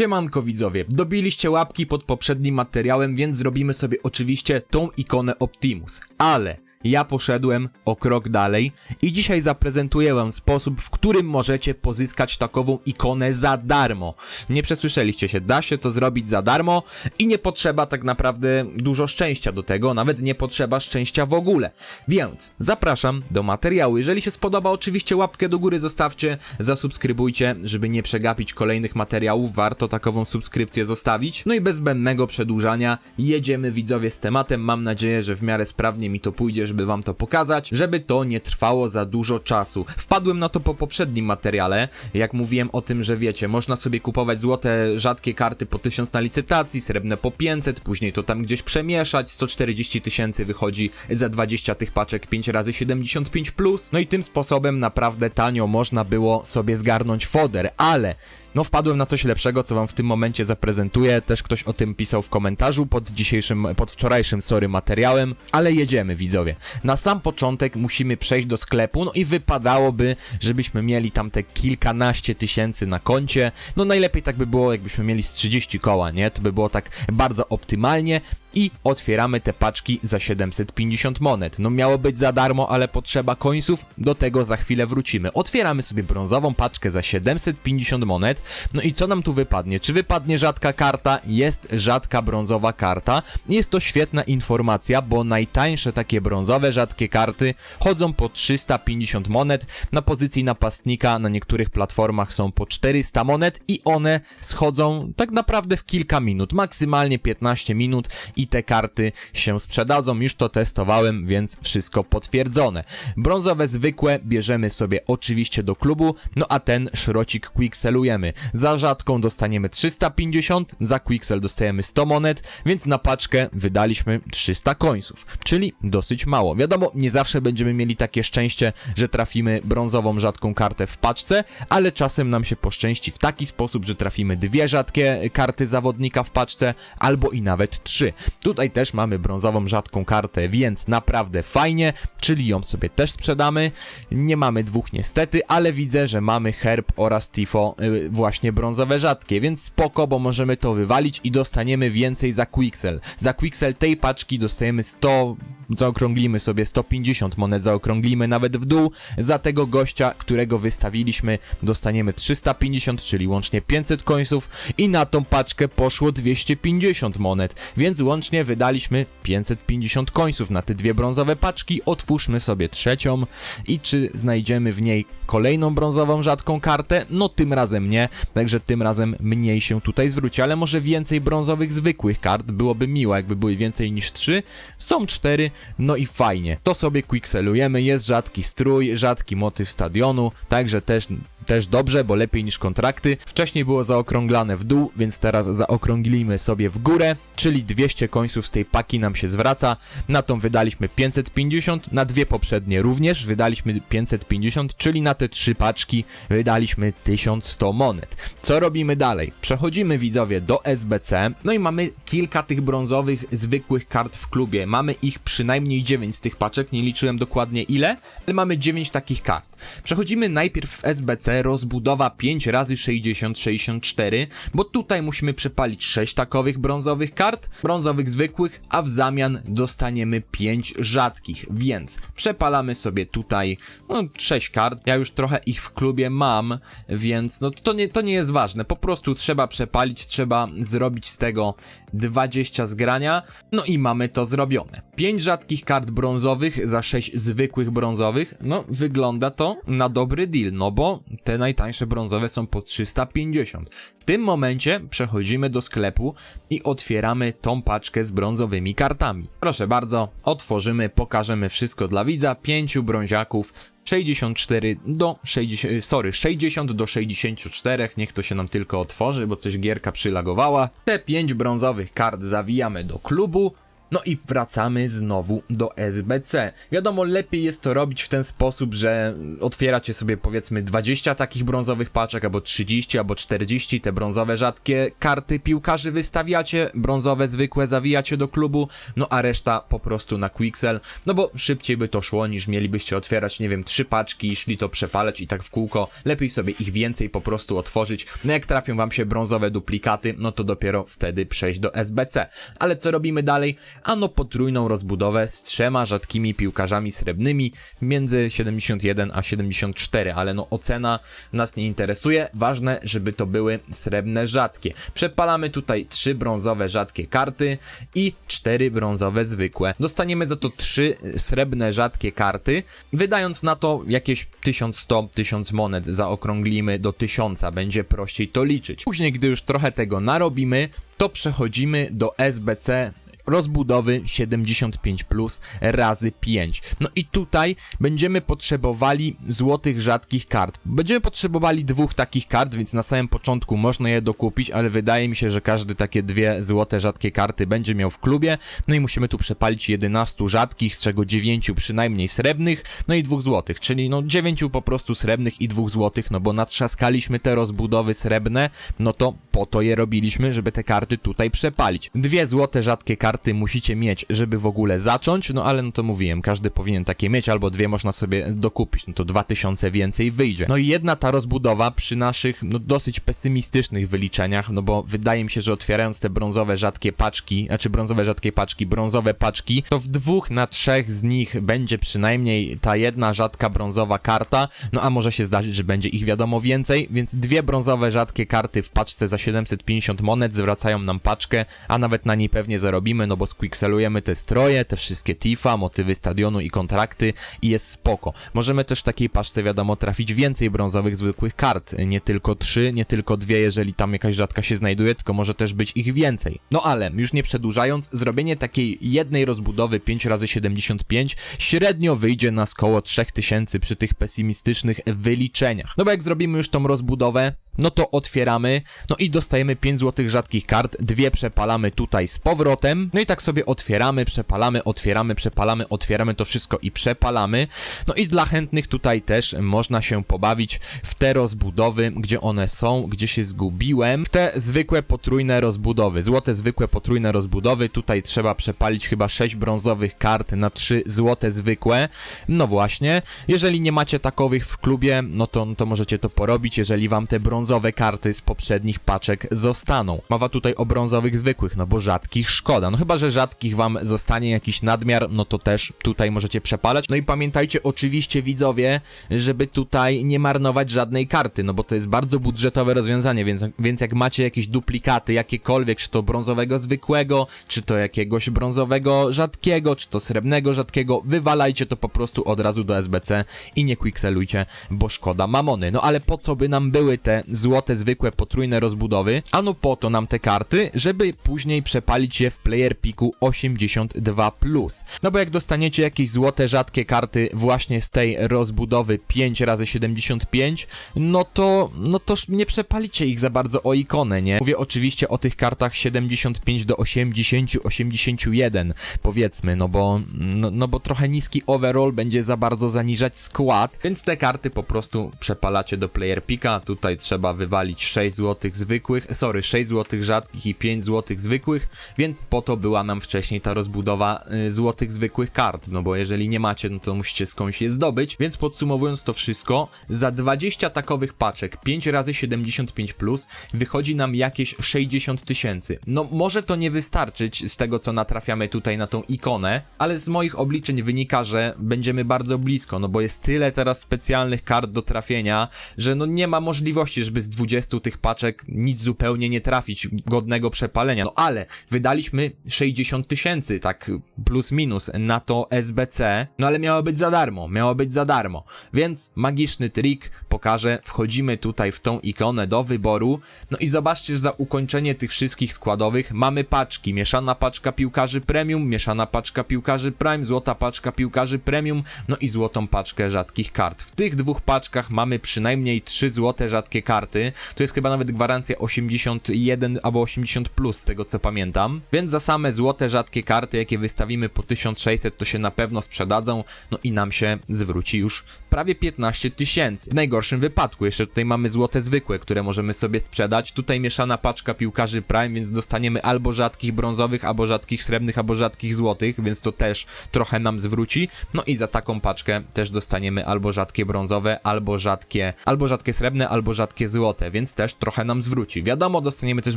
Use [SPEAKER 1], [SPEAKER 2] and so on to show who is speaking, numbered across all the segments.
[SPEAKER 1] Siemanko widzowie, dobiliście łapki pod poprzednim materiałem, więc zrobimy sobie oczywiście tą ikonę Optimus. Ale ja poszedłem o krok dalej i dzisiaj zaprezentuję wam sposób, w którym możecie pozyskać takową ikonę za darmo. Nie przesłyszeliście się, da się to zrobić za darmo i nie potrzeba tak naprawdę dużo szczęścia do tego, nawet nie potrzeba szczęścia w ogóle. Więc zapraszam do materiału. Jeżeli się spodoba, oczywiście łapkę do góry zostawcie, zasubskrybujcie, żeby nie przegapić kolejnych materiałów, warto takową subskrypcję zostawić. No i bez zbędnego przedłużania jedziemy widzowie z tematem. Mam nadzieję, że w miarę sprawnie mi to pójdzie, żeby wam to pokazać, żeby to nie trwało za dużo czasu. Wpadłem na to po poprzednim materiale, jak mówiłem o tym, że wiecie, można sobie kupować złote, rzadkie karty po 1000 na licytacji, srebrne po 500, później to tam gdzieś przemieszać, 140 tysięcy wychodzi za 20 tych paczek 5 razy 75 plus. No i tym sposobem naprawdę tanio można było sobie zgarnąć foder, ale no wpadłem na coś lepszego, co wam w tym momencie zaprezentuję. Też ktoś o tym pisał w komentarzu pod dzisiejszym, pod wczorajszym, sorry, materiałem. Ale jedziemy, widzowie. Na sam początek musimy przejść do sklepu, no i wypadałoby, żebyśmy mieli tam te kilkanaście tysięcy na koncie. No najlepiej tak by było, jakbyśmy mieli z 30 koła, nie? To by było tak bardzo optymalnie. I otwieramy te paczki za 750 monet. No miało być za darmo, ale potrzeba końców, do tego za chwilę wrócimy. Otwieramy sobie brązową paczkę za 750 monet. No i co nam tu wypadnie? Czy wypadnie rzadka karta? Jest rzadka brązowa karta. Jest to świetna informacja, bo najtańsze takie brązowe rzadkie karty chodzą po 350 monet. Na pozycji napastnika na niektórych platformach są po 400 monet i one schodzą tak naprawdę w kilka minut, maksymalnie 15 minut i te karty się sprzedadzą. Już to testowałem, więc wszystko potwierdzone. Brązowe zwykłe bierzemy sobie oczywiście do klubu, no a ten szrocik quickselujemy. Za rzadką dostaniemy 350, za quicksel dostajemy 100 monet, więc na paczkę wydaliśmy 300 końców, czyli dosyć mało. Wiadomo, nie zawsze będziemy mieli takie szczęście, że trafimy brązową rzadką kartę w paczce, ale czasem nam się poszczęści w taki sposób, że trafimy dwie rzadkie karty zawodnika w paczce, albo i nawet trzy. Tutaj też mamy brązową rzadką kartę, więc naprawdę fajnie, czyli ją sobie też sprzedamy. Nie mamy dwóch niestety, ale widzę, że mamy herb oraz tifo y, właśnie brązowe rzadkie, więc spoko, bo możemy to wywalić i dostaniemy więcej za quicksel. Za quicksel tej paczki dostajemy 100 zaokrąglimy sobie 150 monet, zaokrąglimy nawet w dół. Za tego gościa, którego wystawiliśmy, dostaniemy 350, czyli łącznie 500 końców i na tą paczkę poszło 250 monet, więc łącznie wydaliśmy 550 końców na te dwie brązowe paczki. Otwórzmy sobie trzecią i czy znajdziemy w niej kolejną brązową rzadką kartę? No tym razem nie, także tym razem mniej się tutaj zwróci, ale może więcej brązowych zwykłych kart, byłoby miło, jakby były więcej niż 3. Są 4, no i fajnie. To sobie quickselujemy, jest rzadki strój, rzadki motyw stadionu, także też też dobrze, bo lepiej niż kontrakty. Wcześniej było zaokrąglane w dół, więc teraz zaokrąglimy sobie w górę, czyli 200 końców z tej paki nam się zwraca. Na tą wydaliśmy 550, na dwie poprzednie również wydaliśmy 550, czyli na te trzy paczki wydaliśmy 1100 monet. Co robimy dalej? Przechodzimy widzowie do SBC, no i mamy kilka tych brązowych, zwykłych kart w klubie. Mamy ich przynajmniej 9 z tych paczek, nie liczyłem dokładnie ile, ale mamy 9 takich kart. Przechodzimy najpierw w SBC, rozbudowa 5 razy 60 64, bo tutaj musimy przepalić 6 takowych brązowych kart, brązowych zwykłych, a w zamian dostaniemy 5 rzadkich, więc przepalamy sobie tutaj no, 6 kart. Ja już trochę ich w klubie mam, więc no to nie, to nie jest ważne. Po prostu trzeba przepalić, trzeba zrobić z tego 20 zgrania, no i mamy to zrobione. 5 rzadkich kart brązowych za 6 zwykłych brązowych, no wygląda to na dobry deal, no bo te najtańsze brązowe są po 350. W tym momencie przechodzimy do sklepu i otwieramy tą paczkę z brązowymi kartami. Proszę bardzo, otworzymy, pokażemy wszystko dla widza, 5 brąziaków, 64 do 60, sorry, 60 do 64, niech to się nam tylko otworzy, bo coś gierka przylagowała. Te 5 brązowych kart zawijamy do klubu No i wracamy znowu do SBC. Wiadomo, lepiej jest to robić w ten sposób, że otwieracie sobie powiedzmy 20 takich brązowych paczek, albo 30, albo 40, te brązowe rzadkie karty piłkarzy wystawiacie, brązowe zwykłe zawijacie do klubu, no a reszta po prostu na Quixel, no bo szybciej by to szło niż mielibyście otwierać, nie wiem, trzy paczki, szli to przepalać i tak w kółko, lepiej sobie ich więcej po prostu otworzyć, no jak trafią wam się brązowe duplikaty, no to dopiero wtedy przejść do SBC. Ale co robimy dalej? Ano potrójną rozbudowę z trzema rzadkimi piłkarzami srebrnymi między 71 a 74, ale no ocena nas nie interesuje, ważne, żeby to były srebrne rzadkie. Przepalamy tutaj trzy brązowe rzadkie karty i cztery brązowe zwykłe. Dostaniemy za to trzy srebrne rzadkie karty, wydając na to jakieś 1100-1000 monet, zaokrąglimy do 1000, będzie prościej to liczyć. Później, gdy już trochę tego narobimy, to przechodzimy do SBC rozbudowy 75 plus razy 5. No i tutaj będziemy potrzebowali złotych rzadkich kart. Będziemy potrzebowali dwóch takich kart, więc na samym początku można je dokupić, ale wydaje mi się, że każdy takie dwie złote rzadkie karty będzie miał w klubie. No i musimy tu przepalić 11 rzadkich, z czego 9 przynajmniej srebrnych, no i dwóch złotych, czyli no 9 po prostu srebrnych i dwóch złotych, no bo natrzaskaliśmy te rozbudowy srebrne, no to po to je robiliśmy, żeby te karty tutaj przepalić. Dwie złote rzadkie karty musicie mieć, żeby w ogóle zacząć, no ale no to mówiłem, każdy powinien takie mieć, albo dwie można sobie dokupić, no to 2000 więcej wyjdzie. No i jedna ta rozbudowa przy naszych, no dosyć pesymistycznych wyliczeniach, no bo wydaje mi się, że otwierając te brązowe rzadkie paczki, znaczy brązowe rzadkie paczki, brązowe paczki, to w dwóch na trzech z nich będzie przynajmniej ta jedna rzadka brązowa karta, no a może się zdarzyć, że będzie ich wiadomo więcej, więc dwie brązowe rzadkie karty w paczce za 750 monet zwracają nam paczkę, a nawet na niej pewnie zarobimy, no bo squixelujemy te stroje, te wszystkie tifa, motywy stadionu i kontrakty i jest spoko. Możemy też w takiej paczce, wiadomo, trafić więcej brązowych zwykłych kart, nie tylko trzy, nie tylko dwie, jeżeli tam jakaś rzadka się znajduje, tylko może też być ich więcej. No ale, już nie przedłużając, zrobienie takiej jednej rozbudowy 5x75 średnio wyjdzie nas koło 3000 przy tych pesymistycznych wyliczeniach. No bo jak zrobimy już tą rozbudowę, no to otwieramy, no i dostajemy 5 złotych rzadkich kart, dwie przepalamy tutaj z powrotem, no i tak sobie otwieramy, przepalamy, otwieramy, przepalamy, otwieramy to wszystko i przepalamy, no i dla chętnych tutaj też można się pobawić w te rozbudowy, gdzie one są, gdzie się zgubiłem, w te zwykłe potrójne rozbudowy, złote zwykłe potrójne rozbudowy, tutaj trzeba przepalić chyba 6 brązowych kart na 3 złote zwykłe, no właśnie, jeżeli nie macie takowych w klubie, no to, no to możecie to porobić, jeżeli wam te brązowe karty z poprzednich paczek zostaną. Mowa tutaj o brązowych zwykłych, no bo rzadkich szkoda. No chyba, że rzadkich wam zostanie jakiś nadmiar, no to też tutaj możecie przepalać. No i pamiętajcie oczywiście widzowie, żeby tutaj nie marnować żadnej karty, no bo to jest bardzo budżetowe rozwiązanie, więc, więc jak macie jakieś duplikaty, jakiekolwiek, czy to brązowego zwykłego, czy to jakiegoś brązowego rzadkiego, czy to srebrnego rzadkiego, wywalajcie to po prostu od razu do SBC i nie quickselujcie, bo szkoda mamony. No ale po co by nam były te złote, zwykłe, potrójne rozbudowy? Ano po to nam te karty, żeby później przepalić je w player piku 82+. No bo jak dostaniecie jakieś złote, rzadkie karty właśnie z tej rozbudowy 5 razy 75 no to, no to nie przepalicie ich za bardzo o ikonę, nie? Mówię oczywiście o tych kartach 75 do 80, 81 powiedzmy, no bo, no, no bo trochę niski overall będzie za bardzo zaniżać skład, więc te karty po prostu przepalacie do player pika, tutaj trzeba wywalić 6 złotych zwykłych, sorry, 6 złotych rzadkich i 5 złotych zwykłych, więc po to była nam wcześniej ta rozbudowa y, złotych zwykłych kart, no bo jeżeli nie macie, no to musicie skądś je zdobyć, więc podsumowując to wszystko, za 20 takowych paczek 5 razy 75 plus wychodzi nam jakieś 60 tysięcy. No może to nie wystarczyć z tego co natrafiamy tutaj na tą ikonę, ale z moich obliczeń wynika, że będziemy bardzo blisko, no bo jest tyle teraz specjalnych kart do trafienia, że no nie ma możliwości, żeby z 20 tych paczek nic zupełnie nie trafić godnego przepalenia. No ale wydaliśmy 60 tysięcy, tak plus minus na to SBC, no ale miało być za darmo, miało być za darmo. Więc magiczny trik pokażę, wchodzimy tutaj w tą ikonę do wyboru, no i zobaczcie, że za ukończenie tych wszystkich składowych mamy paczki, mieszana paczka piłkarzy premium, mieszana paczka piłkarzy prime, złota paczka piłkarzy premium, no i złotą paczkę rzadkich kart. W tych dwóch paczkach mamy przynajmniej 3 złote rzadkie karty. Tu jest chyba nawet gwarancja 81 albo 80 plus, z tego co pamiętam. Więc za same złote, rzadkie karty, jakie wystawimy po 1600, to się na pewno sprzedadzą, no i nam się zwróci już prawie 15 tysięcy. W najgorszym wypadku, jeszcze tutaj mamy złote zwykłe, które możemy sobie sprzedać. Tutaj mieszana paczka piłkarzy Prime, więc dostaniemy albo rzadkich brązowych, albo rzadkich srebrnych, albo rzadkich złotych, więc to też trochę nam zwróci. No i za taką paczkę też dostaniemy albo rzadkie brązowe, albo rzadkie, albo rzadkie srebrne, albo rzadkie złote, więc też trochę nam zwróci. Wiadomo, dostaniemy też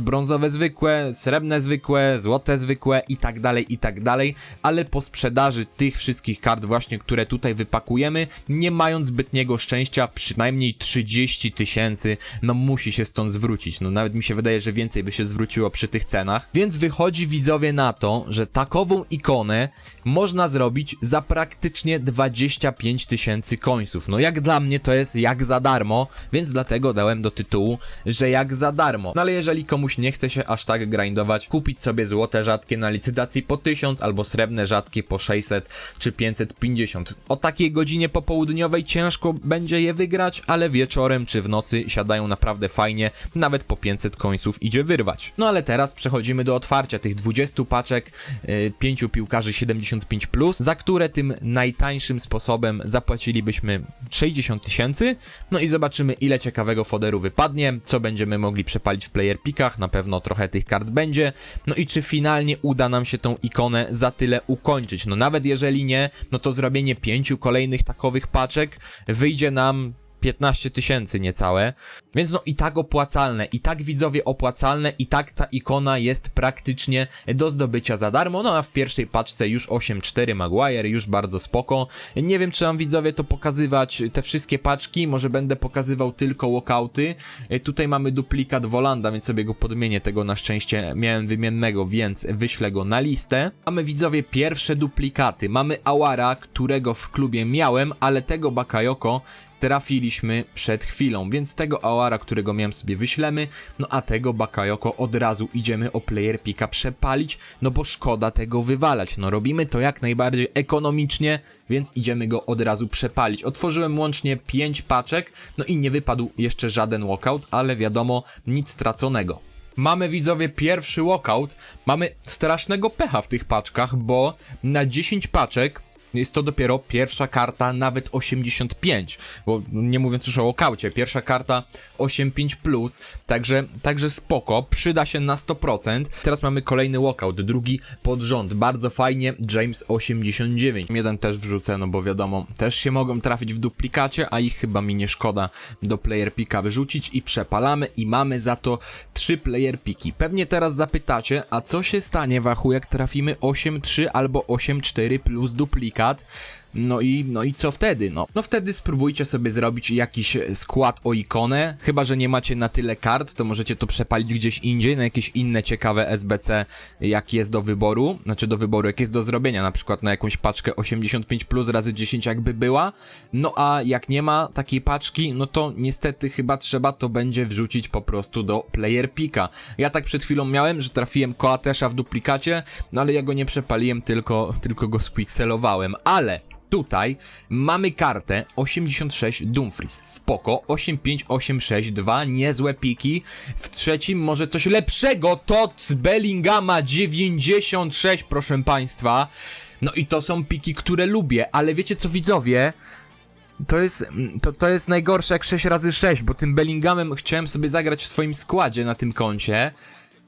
[SPEAKER 1] brązowe zwykłe, srebrne zwykłe, złote zwykłe i tak dalej, i tak dalej, ale po sprzedaży tych wszystkich kart właśnie, które tutaj wypakujemy, nie mając zbytniego szczęścia, przynajmniej 30 tysięcy, no musi się stąd zwrócić. No nawet mi się wydaje, że więcej by się zwróciło przy tych cenach. Więc wychodzi widzowie na to, że takową ikonę można zrobić za praktycznie 25 tysięcy końców. No jak dla mnie to jest jak za darmo, więc dlatego dałem do tytułu, że jak za darmo. No ale jeżeli komuś nie chce się aż tak grindować, kupić sobie złote rzadkie na licytacji po 1000 albo srebrne rzadkie po 600 czy 550. O takiej godzinie popołudniowej ciężko będzie je wygrać, ale wieczorem czy w nocy siadają naprawdę fajnie, nawet po 500 końców idzie wyrwać. No ale teraz przechodzimy do otwarcia tych 20 paczek, yy, 5 piłkarzy 75+, plus, za które tym najtańszym sposobem zapłacilibyśmy 60 tysięcy, no i zobaczymy ile ciekawego foderu wypadnie, co będziemy mogli przepalić w player pickach, na pewno trochę tych kart będzie, no i czy finalnie uda nam się tą ikonę za tyle ukończyć. No nawet jeżeli nie, no to zrobienie pięciu kolejnych takowych paczek wyjdzie nam 15 tysięcy niecałe. Więc no i tak opłacalne, i tak widzowie opłacalne, i tak ta ikona jest praktycznie do zdobycia za darmo. No a w pierwszej paczce już 8.4 Maguire, już bardzo spoko. Nie wiem, czy mam widzowie to pokazywać, te wszystkie paczki, może będę pokazywał tylko walkouty. Tutaj mamy duplikat Wolanda, więc sobie go podmienię, tego na szczęście miałem wymiennego, więc wyślę go na listę. Mamy widzowie pierwsze duplikaty. Mamy Awara, którego w klubie miałem, ale tego Bakayoko trafiliśmy przed chwilą, więc tego Aoara, którego miałem sobie wyślemy, no a tego Bakayoko od razu idziemy o player picka przepalić, no bo szkoda tego wywalać, no robimy to jak najbardziej ekonomicznie, więc idziemy go od razu przepalić. Otworzyłem łącznie 5 paczek, no i nie wypadł jeszcze żaden walkout, ale wiadomo, nic straconego. Mamy widzowie pierwszy walkout, mamy strasznego pecha w tych paczkach, bo na 10 paczek jest to dopiero pierwsza karta, nawet 85, bo nie mówiąc już o okaucie, pierwsza karta 85+, plus, także, także spoko, przyda się na 100%. Teraz mamy kolejny walkout, drugi pod rząd, bardzo fajnie, James 89. Jeden też wrzucę, no bo wiadomo, też się mogą trafić w duplikacie, a ich chyba mi nie szkoda do player picka wyrzucić i przepalamy i mamy za to trzy player piki. Pewnie teraz zapytacie, a co się stanie Wachu, jak trafimy 8-3 albo 8-4 plus duplikat? No i, no i co wtedy? No, no wtedy spróbujcie sobie zrobić jakiś skład o ikonę. Chyba, że nie macie na tyle kart, to możecie to przepalić gdzieś indziej, na jakieś inne ciekawe SBC, jak jest do wyboru. Znaczy do wyboru, jak jest do zrobienia, na przykład na jakąś paczkę 85 plus razy 10 jakby była. No a jak nie ma takiej paczki, no to niestety chyba trzeba to będzie wrzucić po prostu do player picka. Ja tak przed chwilą miałem, że trafiłem Koatesza w duplikacie, no ale ja go nie przepaliłem, tylko, tylko go spixelowałem. Ale Tutaj mamy kartę 86 Dumfries, spoko, 85862, niezłe piki. W trzecim może coś lepszego, to z Bellingama 96, proszę państwa. No i to są piki, które lubię, ale wiecie co widzowie? To jest, to, to jest najgorsze jak 6 razy 6 bo tym Bellinghamem chciałem sobie zagrać w swoim składzie na tym koncie.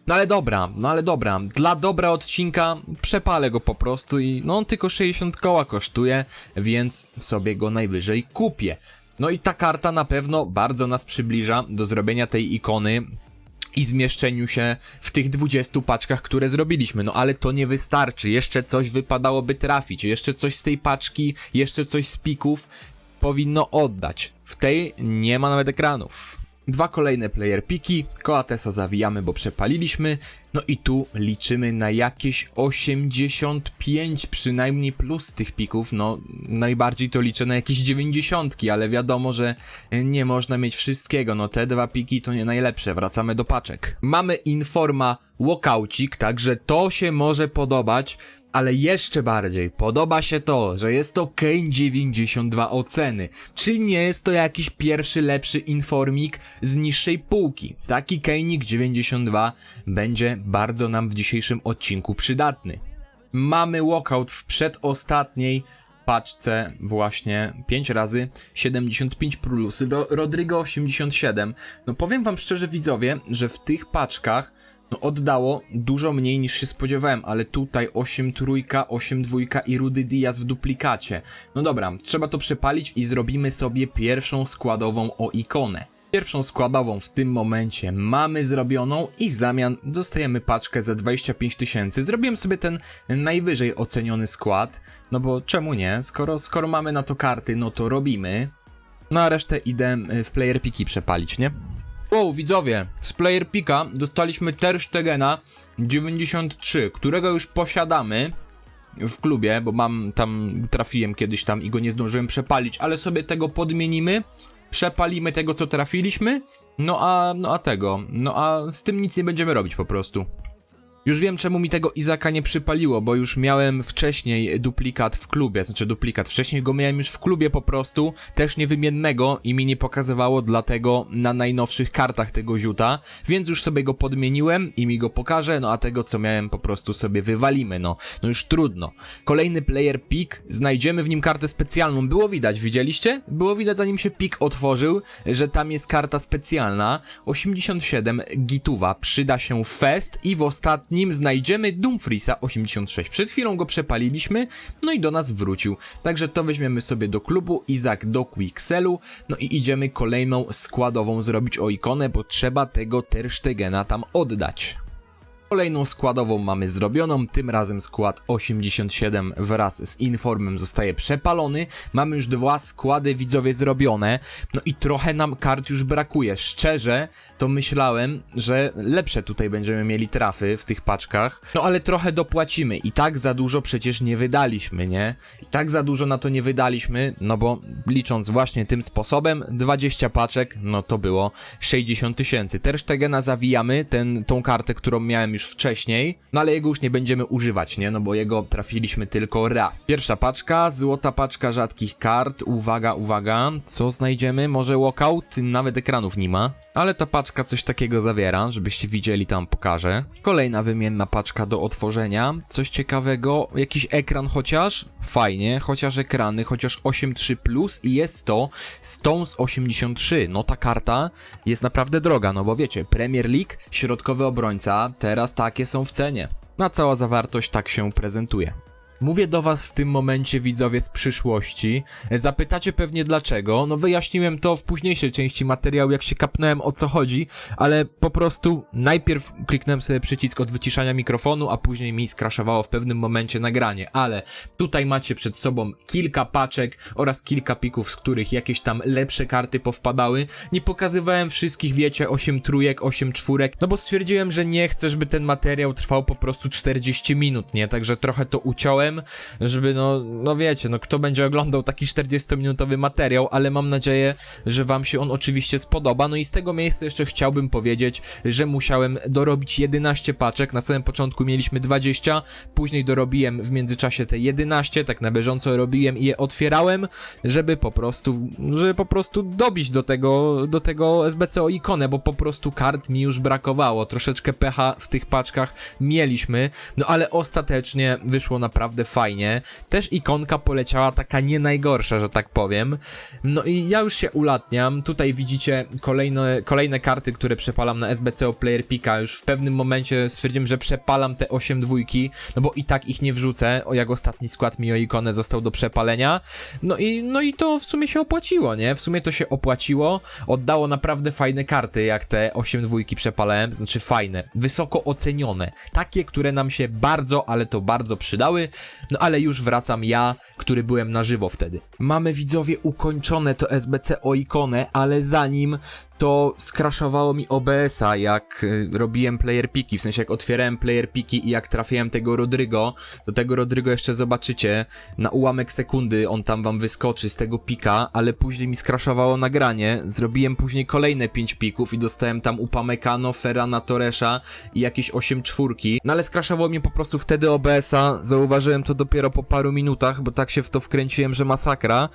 [SPEAKER 1] No ale dobra, no ale dobra. Dla dobra odcinka przepalę go po prostu i no on tylko 60 koła kosztuje, więc sobie go najwyżej kupię. No i ta karta na pewno bardzo nas przybliża do zrobienia tej ikony i zmieszczeniu się w tych 20 paczkach, które zrobiliśmy. No ale to nie wystarczy. Jeszcze coś wypadałoby trafić. Jeszcze coś z tej paczki, jeszcze coś z pików powinno oddać. W tej nie ma nawet ekranów. Dwa kolejne player piki, Koatesa zawijamy, bo przepaliliśmy, no i tu liczymy na jakieś 85 przynajmniej plus tych pików, no najbardziej to liczę na jakieś 90, ale wiadomo, że nie można mieć wszystkiego, no te dwa piki to nie najlepsze, wracamy do paczek. Mamy Informa Walkoucik, także to się może podobać, ale jeszcze bardziej podoba się to, że jest to Kane 92 oceny, czyli nie jest to jakiś pierwszy lepszy informik z niższej półki. Taki Kane'ik 92 będzie bardzo nam w dzisiejszym odcinku przydatny. Mamy walkout w przedostatniej paczce właśnie 5 razy 75 plus, Ro Rodrigo 87. No powiem wam szczerze widzowie, że w tych paczkach no oddało dużo mniej niż się spodziewałem, ale tutaj 8 trójka, 8 dwójka i Rudy Diaz w duplikacie. No dobra, trzeba to przepalić i zrobimy sobie pierwszą składową o ikonę. Pierwszą składową w tym momencie mamy zrobioną i w zamian dostajemy paczkę za 25 tysięcy. Zrobiłem sobie ten najwyżej oceniony skład, no bo czemu nie? Skoro, skoro mamy na to karty, no to robimy. No a resztę idę y, w player piki przepalić, nie? Wow, widzowie, z player pika dostaliśmy Ter Stegena 93, którego już posiadamy w klubie, bo mam tam, trafiłem kiedyś tam i go nie zdążyłem przepalić, ale sobie tego podmienimy, przepalimy tego, co trafiliśmy, no a, no a tego, no a z tym nic nie będziemy robić po prostu. Już wiem, czemu mi tego Izaka nie przypaliło, bo już miałem wcześniej duplikat w klubie, znaczy duplikat, wcześniej go miałem już w klubie po prostu, też niewymiennego i mi nie pokazywało dlatego na najnowszych kartach tego ziuta, więc już sobie go podmieniłem i mi go pokaże, no a tego co miałem po prostu sobie wywalimy, no, no już trudno. Kolejny player pick, znajdziemy w nim kartę specjalną, było widać, widzieliście? Było widać zanim się pick otworzył, że tam jest karta specjalna, 87 gituwa, przyda się fest i w ostatnim znajdziemy Dumfriesa 86. Przed chwilą go przepaliliśmy, no i do nas wrócił. Także to weźmiemy sobie do klubu, Izak do Quixelu, no i idziemy kolejną składową zrobić o ikonę, bo trzeba tego Terstegena tam oddać. Kolejną składową mamy zrobioną, tym razem skład 87 wraz z informem zostaje przepalony. Mamy już dwa składy widzowie zrobione, no i trochę nam kart już brakuje. Szczerze, to myślałem, że lepsze tutaj będziemy mieli trafy w tych paczkach, no ale trochę dopłacimy i tak za dużo przecież nie wydaliśmy, nie? I tak za dużo na to nie wydaliśmy, no bo licząc właśnie tym sposobem, 20 paczek, no to było 60 tysięcy. Terstegena zawijamy, ten, tą kartę, którą miałem już wcześniej, no ale jego już nie będziemy używać, nie? No bo jego trafiliśmy tylko raz. Pierwsza paczka, złota paczka rzadkich kart, uwaga, uwaga, co znajdziemy? Może walkout? Nawet ekranów nie ma, ale ta paczka coś takiego zawiera, żebyście widzieli, tam pokażę. Kolejna wymienna paczka do otworzenia, coś ciekawego, jakiś ekran chociaż? Fajnie, chociaż ekrany, chociaż 8.3 plus i jest to Stones 83, no ta karta jest naprawdę droga, no bo wiecie, Premier League, środkowy obrońca, teraz takie są w cenie. A cała zawartość tak się prezentuje. Mówię do was w tym momencie widzowie z przyszłości. Zapytacie pewnie dlaczego. No wyjaśniłem to w późniejszej części materiału, jak się kapnąłem o co chodzi, ale po prostu najpierw kliknąłem sobie przycisk od wyciszania mikrofonu, a później mi skraszowało w pewnym momencie nagranie. Ale tutaj macie przed sobą kilka paczek oraz kilka pików, z których jakieś tam lepsze karty powpadały. Nie pokazywałem wszystkich, wiecie, 8 trójek, 8 czwórek, no bo stwierdziłem, że nie chcę, żeby ten materiał trwał po prostu 40 minut, nie? Także trochę to uciąłem żeby no, no wiecie, no kto będzie oglądał taki 40-minutowy materiał, ale mam nadzieję, że wam się on oczywiście spodoba. No i z tego miejsca jeszcze chciałbym powiedzieć, że musiałem dorobić 11 paczek. Na samym początku mieliśmy 20, później dorobiłem w międzyczasie te 11, tak na bieżąco robiłem i je otwierałem, żeby po prostu, żeby po prostu dobić do tego, do tego SBCO ikonę, bo po prostu kart mi już brakowało. Troszeczkę pecha w tych paczkach mieliśmy, no ale ostatecznie wyszło naprawdę fajnie. Też ikonka poleciała taka nie najgorsza, że tak powiem. No i ja już się ulatniam. Tutaj widzicie kolejne, kolejne karty, które przepalam na SBCO Player Pika. Już w pewnym momencie stwierdziłem, że przepalam te 8 dwójki, no bo i tak ich nie wrzucę, o jak ostatni skład mi o ikonę został do przepalenia. No i, no i to w sumie się opłaciło, nie? W sumie to się opłaciło. Oddało naprawdę fajne karty, jak te 8 dwójki przepalałem. Znaczy fajne, wysoko ocenione. Takie, które nam się bardzo, ale to bardzo przydały. No ale już wracam ja, który byłem na żywo wtedy. Mamy widzowie ukończone to SBC o ikonę, ale zanim to skraszowało mi OBS-a, jak y, robiłem player piki, w sensie jak otwierałem player piki i jak trafiłem tego Rodrygo, do tego Rodrygo jeszcze zobaczycie, na ułamek sekundy on tam wam wyskoczy z tego pika, ale później mi skraszowało nagranie, zrobiłem później kolejne 5 pików i dostałem tam Upamecano, Ferrana Torresza i jakieś 8 czwórki, no ale skraszowało mi po prostu wtedy OBS-a, zauważyłem to dopiero po paru minutach, bo tak się w to wkręciłem, że masakra,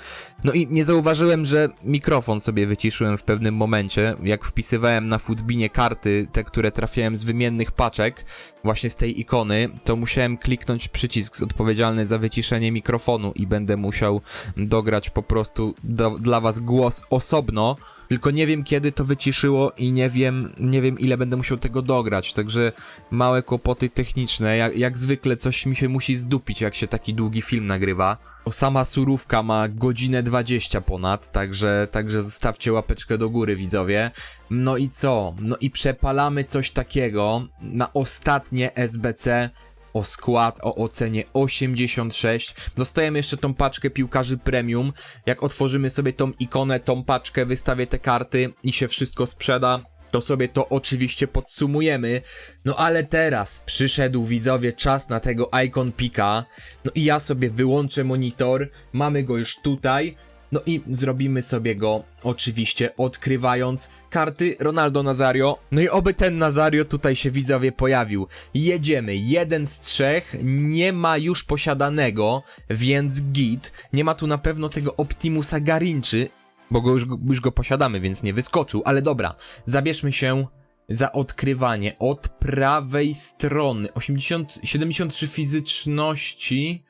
[SPEAKER 1] no i nie zauważyłem, że mikrofon sobie wyciszyłem w pewnym momencie, jak wpisywałem na Footbinie karty, te, które trafiałem z wymiennych paczek, właśnie z tej ikony, to musiałem kliknąć przycisk odpowiedzialny za wyciszenie mikrofonu i będę musiał dograć po prostu do, dla was głos osobno, tylko nie wiem kiedy to wyciszyło i nie wiem, nie wiem ile będę musiał tego dograć, także małe kłopoty techniczne, jak, jak zwykle coś mi się musi zdupić, jak się taki długi film nagrywa. O, sama surówka ma godzinę 20 ponad, także, także zostawcie łapeczkę do góry widzowie. No i co? No i przepalamy coś takiego na ostatnie SBC o skład o ocenie 86. Dostajemy jeszcze tą paczkę piłkarzy premium. Jak otworzymy sobie tą ikonę, tą paczkę, wystawię te karty i się wszystko sprzeda, to sobie to oczywiście podsumujemy. No ale teraz przyszedł widzowie czas na tego Icon Pika. No i ja sobie wyłączę monitor, mamy go już tutaj. No i zrobimy sobie go oczywiście odkrywając karty Ronaldo Nazario. No i oby ten Nazario tutaj się widzowie pojawił. Jedziemy, jeden z trzech, nie ma już posiadanego, więc git. Nie ma tu na pewno tego Optimusa Garinczy, bo go już, już go posiadamy, więc nie wyskoczył, ale dobra, zabierzmy się za odkrywanie od prawej strony. 80, 73 fizyczności,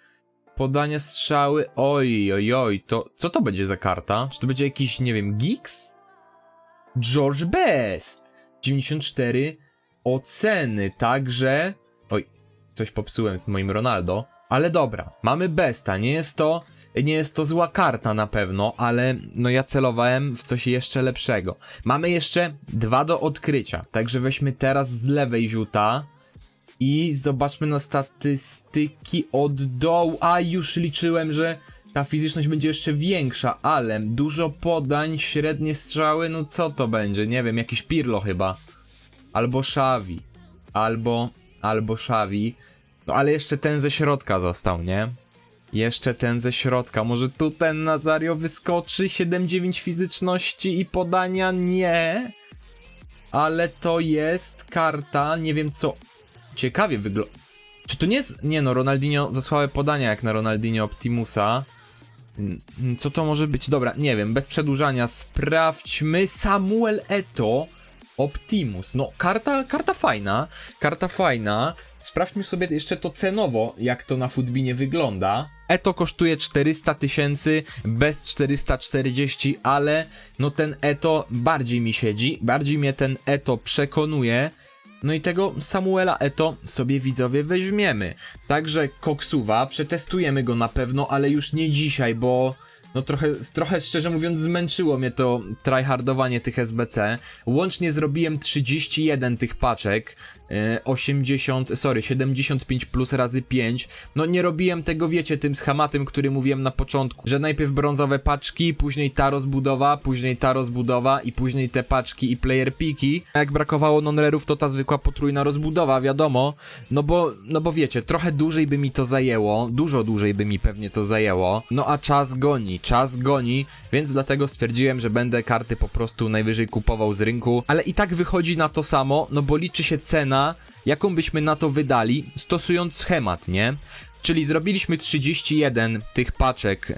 [SPEAKER 1] podania strzały, oj, oj, oj, to co to będzie za karta? Czy to będzie jakiś, nie wiem, Geeks? George Best! 94 oceny, także... Oj, coś popsułem z moim Ronaldo. Ale dobra, mamy Besta, nie jest to... Nie jest to zła karta na pewno, ale no ja celowałem w coś jeszcze lepszego. Mamy jeszcze dwa do odkrycia, także weźmy teraz z lewej rzuta i zobaczmy na statystyki od dołu. A już liczyłem, że ta fizyczność będzie jeszcze większa, ale dużo podań, średnie strzały, no co to będzie? Nie wiem, jakiś Pirlo chyba. Albo Xavi. Albo, albo Xavi. No ale jeszcze ten ze środka został, nie? Jeszcze ten ze środka. Może tu ten Nazario wyskoczy? 7-9 fizyczności i podania? Nie. Ale to jest karta, nie wiem co. Ciekawie wygląda. Czy to nie jest. Nie no, Ronaldinho za słabe podania jak na Ronaldinho Optimusa. Co to może być? Dobra, nie wiem, bez przedłużania. Sprawdźmy Samuel Eto Optimus. No, karta, karta fajna. Karta fajna. Sprawdźmy sobie jeszcze to cenowo, jak to na Footbinie wygląda. Eto kosztuje 400 tysięcy, bez 440, ale no ten Eto bardziej mi siedzi, bardziej mnie ten Eto przekonuje. No i tego Samuela Eto sobie widzowie weźmiemy. Także Koksuwa, przetestujemy go na pewno, ale już nie dzisiaj, bo no trochę, trochę szczerze mówiąc zmęczyło mnie to tryhardowanie tych SBC. Łącznie zrobiłem 31 tych paczek. E, 80, sorry, 75 plus razy 5. No nie robiłem tego, wiecie, tym schematem, który mówiłem na początku, że najpierw brązowe paczki, później ta rozbudowa, później ta rozbudowa i później te paczki i player piki. A jak brakowało non-rarów, to ta zwykła potrójna rozbudowa, wiadomo. No bo, no bo wiecie, trochę dłużej by mi to zajęło, dużo dłużej by mi pewnie to zajęło. No a czas goni, czas goni, więc dlatego stwierdziłem, że będę karty po prostu najwyżej kupował z rynku, ale i tak wychodzi na to samo, no bo liczy się cena, jaką byśmy na to wydali, stosując schemat, nie? Czyli zrobiliśmy 31 tych paczek, e,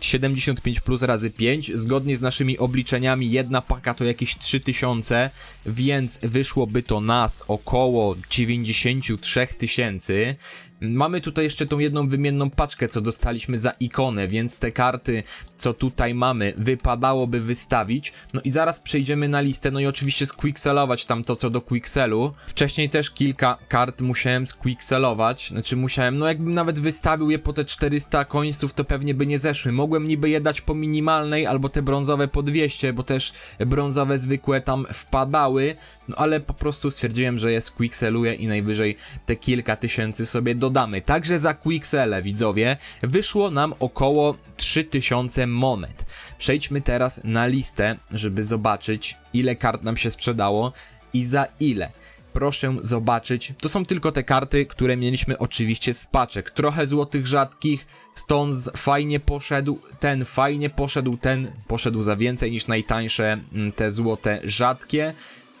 [SPEAKER 1] 75 plus razy 5. Zgodnie z naszymi obliczeniami, jedna paka to jakieś 3000, więc wyszłoby to nas około 93 tysięcy. Mamy tutaj jeszcze tą jedną wymienną paczkę, co dostaliśmy za ikonę, więc te karty, co tutaj mamy, wypadałoby wystawić. No i zaraz przejdziemy na listę, no i oczywiście squickselować tam to, co do quickselu. Wcześniej też kilka kart musiałem squickselować, znaczy musiałem, no jakbym nawet wystawił je po te 400 końców, to pewnie by nie zeszły. Mogłem niby je dać po minimalnej, albo te brązowe po 200, bo też brązowe zwykłe tam wpadały, no ale po prostu stwierdziłem, że je squickseluję i najwyżej te kilka tysięcy sobie dodam dodamy. Także za Quixele, widzowie, wyszło nam około 3000 monet. Przejdźmy teraz na listę, żeby zobaczyć, ile kart nam się sprzedało i za ile. Proszę zobaczyć, to są tylko te karty, które mieliśmy oczywiście z paczek. Trochę złotych rzadkich, Stones fajnie poszedł, ten fajnie poszedł, ten poszedł za więcej niż najtańsze mm, te złote rzadkie.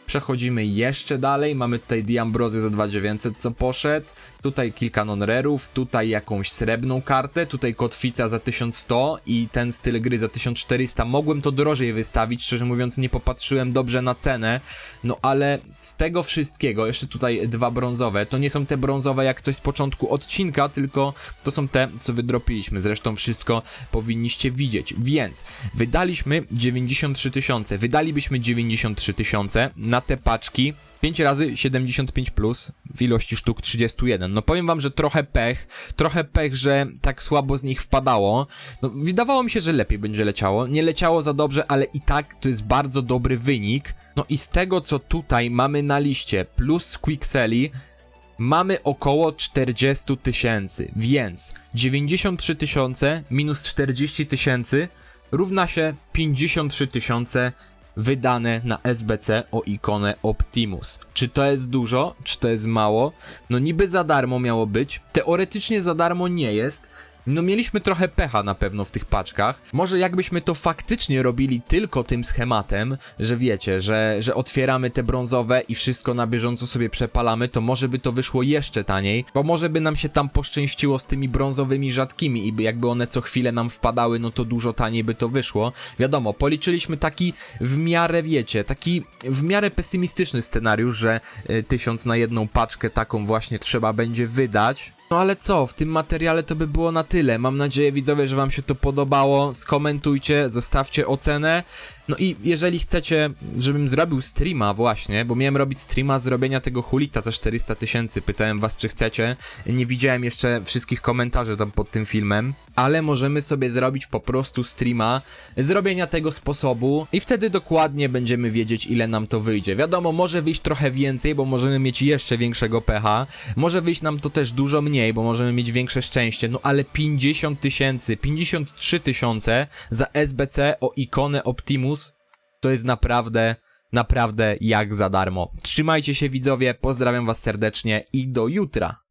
[SPEAKER 1] Przechodzimy jeszcze dalej, mamy tutaj Diambrozy za 2900 co poszedł, tutaj kilka non-rarów, tutaj jakąś srebrną kartę, tutaj kotwica za 1100 i ten styl gry za 1400. Mogłem to drożej wystawić, szczerze mówiąc nie popatrzyłem dobrze na cenę, no ale z tego wszystkiego, jeszcze tutaj dwa brązowe, to nie są te brązowe jak coś z początku odcinka, tylko to są te, co wydropiliśmy. Zresztą wszystko powinniście widzieć. Więc wydaliśmy 93 tysiące, wydalibyśmy 93 tysiące na te paczki. 5 razy 75 plus w ilości sztuk 31. No powiem wam, że trochę pech, trochę pech, że tak słabo z nich wpadało. No wydawało mi się, że lepiej będzie leciało. Nie leciało za dobrze, ale i tak to jest bardzo dobry wynik. No i z tego co tutaj mamy na liście plus Quixeli mamy około 40 tysięcy, więc 93 tysiące minus 40 tysięcy równa się 53 tysiące wydane na SBC o ikonę Optimus. Czy to jest dużo? Czy to jest mało? No niby za darmo miało być. Teoretycznie za darmo nie jest. No mieliśmy trochę pecha na pewno w tych paczkach. Może jakbyśmy to faktycznie robili tylko tym schematem, że wiecie, że, że otwieramy te brązowe i wszystko na bieżąco sobie przepalamy, to może by to wyszło jeszcze taniej, bo może by nam się tam poszczęściło z tymi brązowymi rzadkimi i by jakby one co chwilę nam wpadały, no to dużo taniej by to wyszło. Wiadomo, policzyliśmy taki w miarę, wiecie, taki w miarę pesymistyczny scenariusz, że y, tysiąc na jedną paczkę taką właśnie trzeba będzie wydać. No ale co, w tym materiale to by było na tyle. Mam nadzieję, widzowie, że wam się to podobało. Skomentujcie, zostawcie ocenę. No i jeżeli chcecie, żebym zrobił streama właśnie, bo miałem robić streama z robienia tego hulita za 400 tysięcy, pytałem was czy chcecie, nie widziałem jeszcze wszystkich komentarzy tam pod tym filmem, ale możemy sobie zrobić po prostu streama z robienia tego sposobu i wtedy dokładnie będziemy wiedzieć ile nam to wyjdzie. Wiadomo, może wyjść trochę więcej, bo możemy mieć jeszcze większego pecha, może wyjść nam to też dużo mniej, bo możemy mieć większe szczęście, no ale 50 tysięcy, 53 tysiące za SBC o ikonę Optimus to jest naprawdę, naprawdę jak za darmo. Trzymajcie się widzowie, pozdrawiam was serdecznie i do jutra.